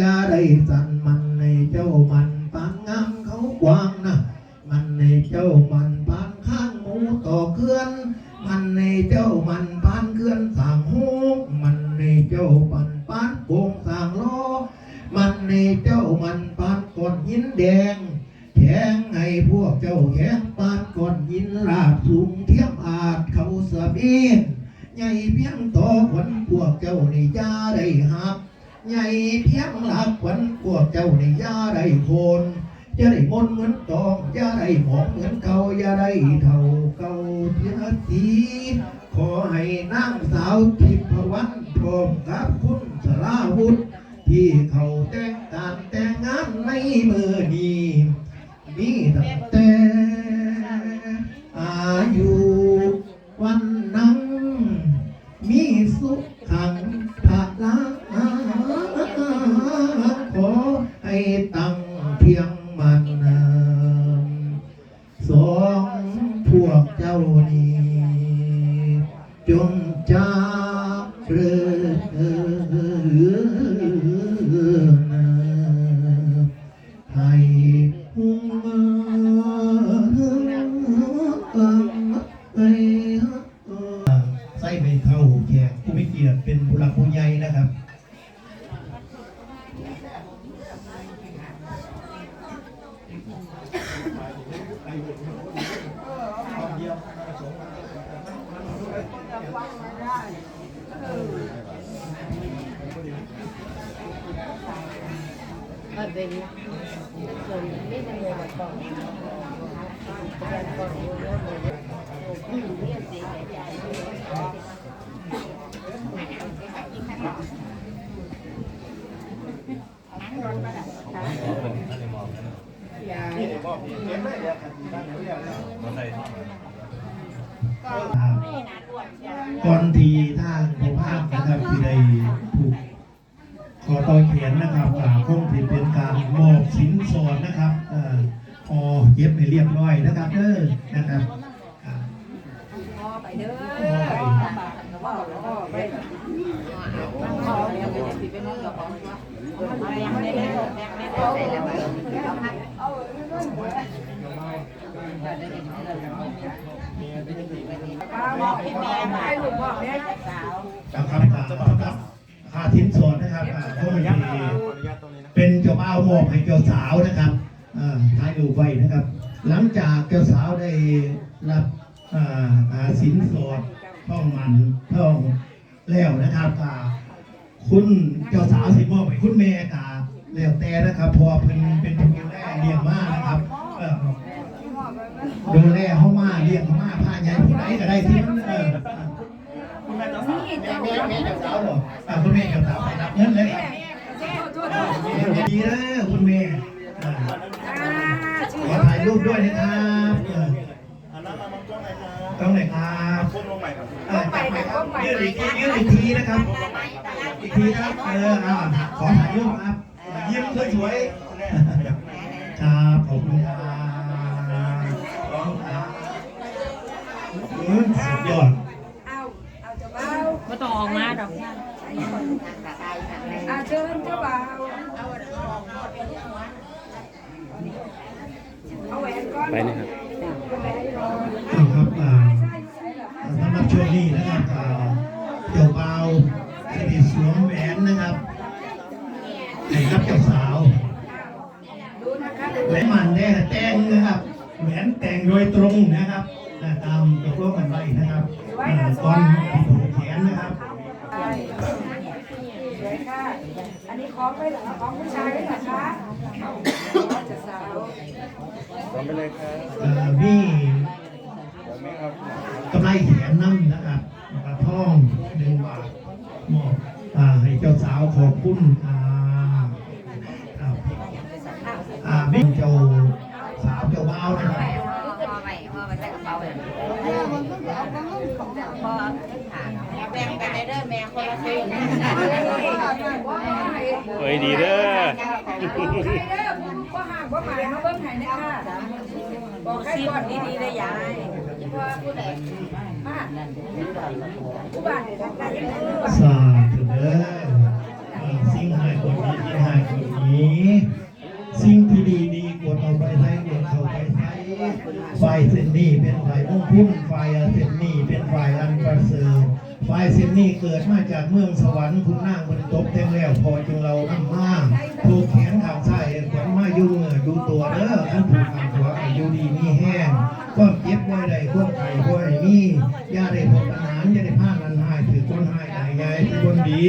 ยาได้สันมันในเจ้ามันปานงามเขากวางนะมันในเจ้ามันปานข้างหมูต่อเคลื่อน มันในเจ้ามันปานเคลื่อนสางหูมันในเจ้ามันปานโกงสางล้อมันในเจ้ามันปานก้อนหินแดงแข็งให้พวกเจ้าแข็งปานก้อนหินลาบสูงเทียมอาจเขาเสบียนใหญ่เพียงต่อขวัญพวกเจ้าในยาได้ ใหญ่เพียงหลักขวัญพวกเจ้าในยาได้โคนจะได้มนเหมือนตองยาได้หองเหมือนเก่ายาได้เท่าเก่าเทียทีขอให้นางสาวทิพวรรณพร้อมกับคุณสราวุธ ที่เขาแต่งการแต่งงานในมือนี้มีตั้งแต่ ตั้งเพียง มันเป็นส่วนนี้มันเลยแบบ ก่อนอนอยู่แล้วมันผู้เรียนเสียใหญ่ยาก่อนที่ทางผู้ภาคนะครับที่ได้ถูกขอต่อเขียนนะครับอ่าคงที่เป็นการมอบสินสอดนะครับอ่าพอเย็บให้เรียบร้อยนะครับเด้อนะครับอ่า พ่อไปเด้อ พ่อไป พ่อพ่อไปพ่อเนี่ยก็จะติดเป็นน้องกับพ่อ ยังไม่ได้ยังไม่ได้ใส่วบอกให้แม่ให้ลูกบอกเนี่ยสาวนะครับอ่าครับค่าสินสอดนะครับก็มีเป็นเจ้าบ่าวมอบให้เจ้าสาวนะครับอ่าถ่ายรูไว้นะครับ หลังจากเจ้าสาวได้รับอ่าสินสอดท่องมันท่องแล้วนะครับอ่า คุณเจ้าสาวสิมอบให้คุณแม่กาแล้วแต่นะครับเพอเพิ่นเป็นผู้ดูแลเลี้ยงมานะครับเออดูแลเฮามาเลี้ยงเฮามาพาใหญ่ผู้ใดก็ได้ที่มันเออคุณแม่เจ้าสาวแม่แม่แม่เจ้าสาวบ่อ่าคุณแม่เจ้าสาวไปรับเงินเลยครับดีเลยคุณแม่อ่าขอถ่ายรูปด้วยนะครับเอออันนั้นเรามากล้องไหนครับต้องไหนครับคนลงใหม่ครับเออจับไปครับยืดอีกทียืดอีกทีนะครับ อีกทีนะครับ เอออ่าขอถ่ายรูปครับ ยิ้มสวยๆครับขอบคุณครับขอบคุณครับสุดยอดเอาเอาเจ้าบ่าวไม่ต้องออกมาดอกอาเชิญเจ้าบ่าวเอาแหวนก้อนไปนะครับครับสำหรับช่วงนี้นะครับอ่าเจ้าบ่าวจะได้สวมแหวนนะครับให้กับเจ้าสาว ดูนะคะ แหวนมัน แน่แต่งนะครับ แหวนแต่งโดยตรงนะครับอ่าตามตกลงกันไว้นะครับอ่าก่อนผูกแขนนะครับสวยค่ะ อันนี้ของไปเหรอของผู้ชายเหรอคะจะสาวพร้อมไปเลยครับเอ่อมีพร้อมไหมครับกำไรแขนน้ำนะครับปลาทองหนึ่งบาทมอบอ่าให้เจ้าสาวขอบคุณอ่าครับอ่าบิ๊กเจ้า พ่อมาใส่กระเป๋าแบบนี้พ่อขาแบ่งกันได้เด้อแม่คนละชิ้นเอ้ยดีเด้อบอกให้ก่อนดีๆเลยยายสาธุเด้อสิ่งหายกว่านี้สิ่งหายกว่านี้ สิ่งที่ดีดีกว่าเอาไปให้หมด ฝ่ายเส้นนี้เป็นฝ่ายมุ่งพุ่งฝ่ายเส้นนี้เป็นฝ่ายอันประเสริฐฝ่ายเส้นนี้เกิดมาจากเมืองสวรรค์คุณนางบนตบแต่งแล้วพอจึงเรานำมาถูกแขนข้างซ้ายขวัญมาอยู่เงื่ออยู่ตัวเด้อท่านผูกข้างขวาอยู่ดีมีแห้งความเจ็บบ่ได้ความไข้บ่ได้มีอย่าได้พบปัญหาอย่าได้พลานันหายถือคนหายได้ยายถือคนดี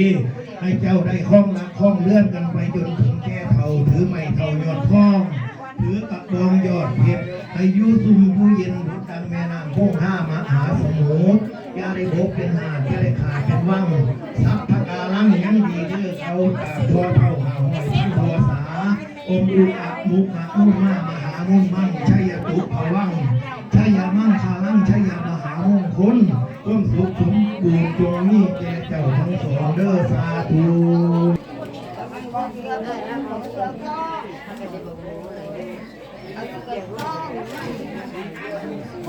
ให้เจ้าได้คล้องรักคล้องเลื่อนกันไปจนถึงแก่เท่าถือไม้เท่ายอดคล้อ มผู้เย็นดุจดังแม่น้ำโค้งห้ามหาสมุทรย่าได้บกเป็นหาดย่าได้ขาดเป็นว่างสัพพกาลังยังดีเด้อเขาตาทัวเท่าหาหอยทั้งทัวสาอมอุอักมุกอักมุมามหามุนมั่งชัยตุภวังชัยมั่งคาลังชัยมหามงคลก้มสุขสมบูรณ์จงมีแก่เจ้าทั้งสองเด้อสาธุ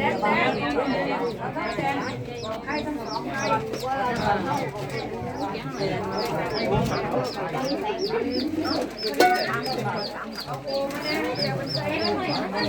แดงแดงเอาทั้งแดงบอกใครทั้งสองใคร เ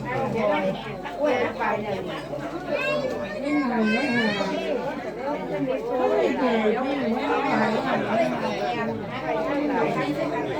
ไปไปไปไปไปไปไป